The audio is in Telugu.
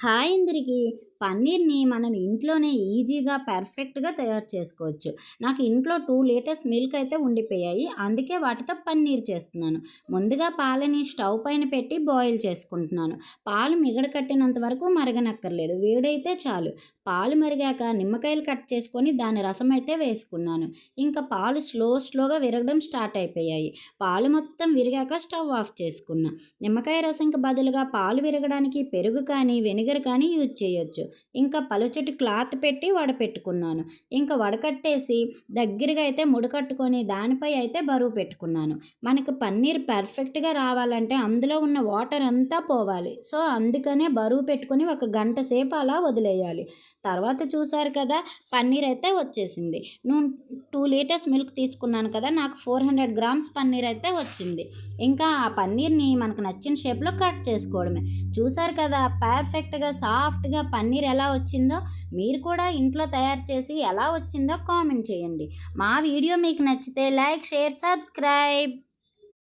హాయ్ అందరికీ. పన్నీర్ని మనం ఇంట్లోనే ఈజీగా పర్ఫెక్ట్గా తయారు చేసుకోవచ్చు. నాకు ఇంట్లో టూ లీటర్స్ మిల్క్ అయితే ఉండిపోయాయి. అందుకే వాటితో పన్నీర్ చేస్తున్నాను. ముందుగా పాలని స్టవ్ పైన పెట్టి బాయిల్ చేసుకుంటున్నాను. పాలు మిగడ కట్టినంత వరకు మరగనక్కర్లేదు. వేడైతే చాలు. పాలు మరిగాక నిమ్మకాయలు కట్ చేసుకొని దాని రసం అయితే వేసుకున్నాను. ఇంకా పాలు స్లో స్లోగా విరగడం స్టార్ట్ అయిపోయాయి. పాలు మొత్తం విరిగాక స్టవ్ ఆఫ్ చేసుకున్నా. నిమ్మకాయ రసంకి బదులుగా పాలు విరగడానికి పెరుగు కానీ వెనిగర్ కానీ యూజ్ చేయొచ్చు. ఇంకా పలుచటి క్లాత్ పెట్టి వడపెట్టుకున్నాను ఇంకా వడకట్టేసి దగ్గరగా అయితే ముడకట్టుకొని దానిపై అయితే బరువు పెట్టుకున్నాను. మనకు పన్నీర్ పర్ఫెక్ట్గా రావాలంటే అందులో ఉన్న వాటర్ అంతా పోవాలి. సో అందుకనే బరువు పెట్టుకొని ఒక గంట సేపు అలా వదిలేయాలి. తర్వాత చూసారు కదా పన్నీర్ అయితే వచ్చేసింది. నేను టూ లీటర్స్ మిల్క్ తీసుకున్నాను కదా నాకు ఫోర్ హండ్రెడ్ గ్రామ్స్ పన్నీర్ అయితే వచ్చింది. ఇంకా ఆ పన్నీర్ని మనకు నచ్చిన షేప్లో కట్ చేసుకోవడమే. చూసారు కదా పర్ఫెక్ట్గా సాఫ్ట్గా పన్నీర్ ఎలా వచ్చిందో మీరు కూడా ఇంట్లో తయారు చేసి ఎలా వచ్చిందో కామెంట్ చేయండి. మా వీడియో మీకు నచ్చితే లైక్ షేర్ సబ్స్క్రైబ్.